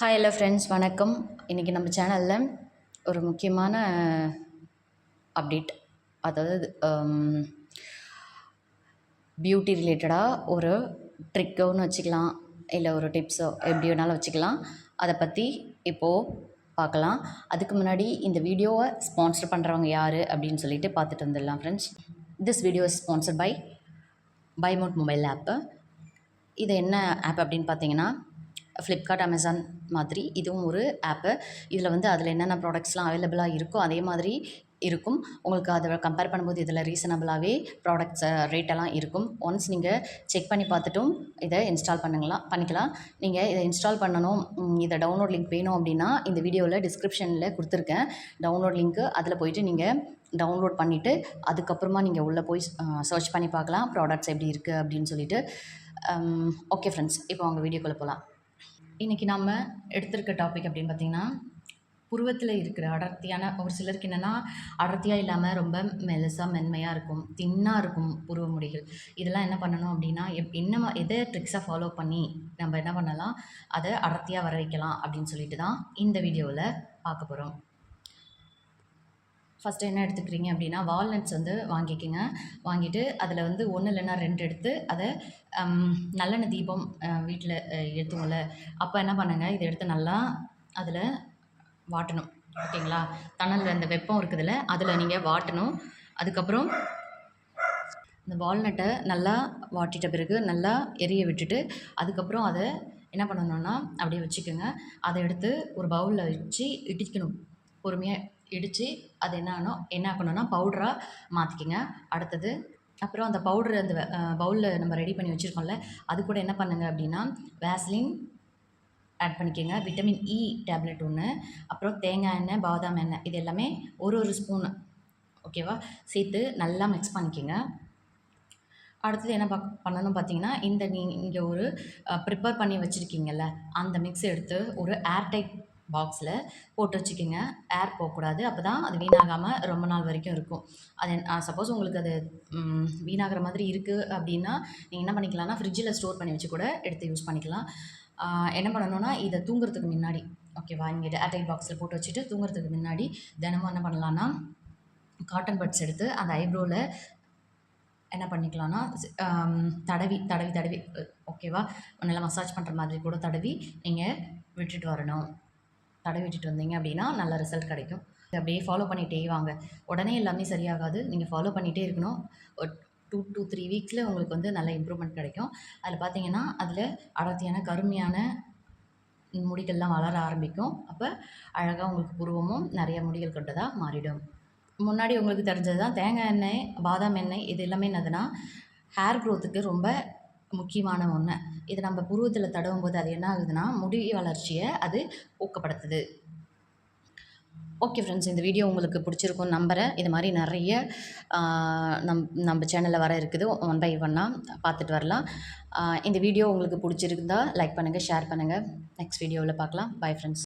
Hi hello friends வணக்கம். இன்றைக்கி நம்ம சேனலில் ஒரு முக்கியமான அப்டேட் அதாவது um, பியூட்டி ரிலேட்டடாக ஒரு ட்ரிக்கோன்னு வச்சுக்கலாம் இல்லை ஒரு டிப்ஸோ எப்படி வேணாலும் வச்சுக்கலாம். அதை பற்றி இப்போது பார்க்கலாம். அதுக்கு முன்னாடி இந்த வீடியோவை ஸ்பான்சர் பண்ணுறவங்க யார் அப்படின்னு சொல்லிட்டு பார்த்துட்டு வந்துடலாம் friends this video is sponsor by பைமோட் mobile app இது என்ன ஆப் அப்படின்னு பார்த்தீங்கன்னா ஃப்ளிப்கார்ட் அமேசான் மாதிரி இதுவும் ஒரு ஆப்பு இதில் வந்து அதில் என்னென்ன ப்ராடக்ட்ஸ்லாம் அவைலபிளாக இருக்கோ அதே மாதிரி இருக்கும். உங்களுக்கு அதை கம்பேர் பண்ணும்போது இதில் ரீசனபிளாகவே ப்ராடக்ட்ஸ் ரேட்டெல்லாம் இருக்கும். ஒன்ஸ் நீங்கள் செக் பண்ணி பார்த்துட்டும் இதை இன்ஸ்டால் பண்ணுங்களாம் பண்ணிக்கலாம். நீங்கள் இதை இன்ஸ்டால் பண்ணணும் இதை டவுன்லோட் லிங்க் வேணும் அப்படின்னா இந்த வீடியோவில் டிஸ்கிரிப்ஷனில் கொடுத்துருக்கேன். டவுன்லோட் லிங்க்கு அதில் போயிட்டு நீங்கள் டவுன்லோட் பண்ணிவிட்டு அதுக்கப்புறமா நீங்கள் உள்ளே போய் சர்ச் பண்ணி பார்க்கலாம். ப்ராடக்ட்ஸ் எப்படி இருக்குது அப்படின்னு சொல்லிட்டு. ஓகே ஃப்ரெண்ட்ஸ் இப்போ அவங்க வீடியோக்குள்ளே போகலாம் இன்றைக்கி நம்ம எடுத்திருக்க டாபிக் அப்படின்னு பார்த்திங்கன்னா புருவத்தில் இருக்கிற அடர்த்தியான ஒரு சிலருக்கு என்னென்னா அடர்த்தியாக இல்லாமல் ரொம்ப மெலசாக மென்மையாக இருக்கும் தின்னாக இருக்கும் புருவ முடிகள். இதெல்லாம் என்ன பண்ணணும் அப்படின்னா எப் என்ன எதை ட்ரிக்ஸாக ஃபாலோ பண்ணி நம்ம என்ன பண்ணலாம் அதை அடர்த்தியாக வர வைக்கலாம் அப்படின்னு சொல்லிட்டு தான் இந்த வீடியோவில் பார்க்க போகிறோம் ஃபஸ்ட்டு என்ன எடுத்துக்கிறீங்க அப்படின்னா வால்நட்ஸ் வந்து வாங்கிக்கோங்க. வாங்கிட்டு அதில் வந்து ஒன்று இல்லைன்னா ரெண்டு எடுத்து அதை நல்லெண்ணெய் தீபம் வீட்டில் ஏற்றுவோம்ல அப்போ என்ன பண்ணுங்கள் இதை எடுத்து நல்லா அதில் வாட்டணும். ஓகேங்களா? தணலில் இந்த வெப்பம் இருக்குதுல்ல அதில் நீங்கள் வாட்டணும். அதுக்கப்புறம் இந்த வால்நட்டை நல்லா வாட்டிட்ட பிறகு நல்லா எரிய விட்டுட்டு அதுக்கப்புறம் அதை என்ன பண்ணணுன்னா அப்படியே வச்சுக்கோங்க. அதை எடுத்து ஒரு பவுலில் வச்சு இடிக்கணும். பொறுமையாக இடித்து அது என்னன்னா என்ன ஆக்கணும்னா பவுடராக மாற்றிக்கிங்க அடுத்தது அப்புறம் அந்த பவுடர் அந்த பவுலில் நம்ம ரெடி பண்ணி வச்சுருக்கோம்ல அது கூட என்ன பண்ணுங்க அப்படின்னா வேஸ்லின் ஆட் பண்ணிக்கோங்க. விட்டமின் இ டேப்லெட் ஒன்று அப்புறம் தேங்காய் எண்ணெய் பாதாம் எண்ணெய் இது எல்லாமே ஒரு ஒரு ஸ்பூன் ஓகேவா சேர்த்து நல்லா மிக்ஸ் பண்ணிக்கோங்க. அடுத்தது என்ன பக் பண்ணணும் பார்த்தீங்கன்னா இந்த நீங்கள் ஒரு ப்ரிப்பேர் பண்ணி வச்சுருக்கீங்கல்ல அந்த மிக்ஸ் எடுத்து ஒரு ஏர்டைட் பாக்ஸில் போட்டு வச்சுக்கோங்க. ஏர் போகக்கூடாது. அப்போ தான் அது வீணாகாமல் ரொம்ப நாள் வரைக்கும் இருக்கும். அது சப்போஸ் உங்களுக்கு அது வீணாகிற மாதிரி இருக்குது அப்படின்னா நீங்கள் என்ன பண்ணிக்கலாம்னா ஃப்ரிட்ஜில் ஸ்டோர் பண்ணி வச்சு கூட எடுத்து யூஸ் பண்ணிக்கலாம். என்ன பண்ணணும்னா இதை தூங்குறதுக்கு முன்னாடி ஓகேவா இங்கே ஏர்டைட் பாக்ஸில் போட்டு வச்சுட்டு தூங்குறதுக்கு முன்னாடி தினமும் என்ன பண்ணலான்னா காட்டன் பட்ஸ் எடுத்து அந்த ஐப்ரோவில் என்ன பண்ணிக்கலாம்னா தடவி தடவி தடவி ஓகேவா நல்லா மசாஜ் பண்ணுற மாதிரி கூட தடவி நீங்கள் விட்டுட்டு வரணும். தடை விட்டுட்டு வந்தீங்க அப்படின்னா நல்ல ரிசல்ட் கிடைக்கும். அப்படியே ஃபாலோ பண்ணிகிட்டே வாங்க. உடனே எல்லாமே சரியாகாது. நீங்கள் ஃபாலோ பண்ணிகிட்டே இருக்கணும். டூ டூ த்ரீ வீக்ஸில் உங்களுக்கு வந்து நல்ல இம்ப்ரூவ்மெண்ட் கிடைக்கும். அதில் பார்த்தீங்கன்னா அதில் அடர்த்தியான கருமையான முடிகள்லாம் வளர ஆரம்பிக்கும். அப்போ அழகாக உங்களுக்கு புருவமும் நிறைய முடிகள் கொண்டதாக மாறிடும். முன்னாடி உங்களுக்கு தெரிஞ்சது தான் தேங்காய் எண்ணெய் பாதாம் எண்ணெய் இது எல்லாமே என்னதுன்னா ஹேர் க்ரோத்துக்கு ரொம்ப முக்கியமான ஒன்று இது நம்ம புருவத்தில் தடவும் போது அது என்ன ஆகுதுன்னா முடி வளர்ச்சியை அது ஊக்கப்படுத்துது. ஓகே ஃப்ரெண்ட்ஸ் இந்த வீடியோ உங்களுக்கு பிடிச்சிருக்கும் நம்புகிறேன் இது மாதிரி நிறைய நம் நம்ம சேனலில் வர இருக்குது. ஒன் பை ஒன்னாக பார்த்துட்டு வரலாம். இந்த வீடியோ உங்களுக்கு பிடிச்சிருந்தா லைக் பண்ணுங்கள் ஷேர் பண்ணுங்கள் நெக்ஸ்ட் வீடியோவில் பார்க்கலாம். Bye friends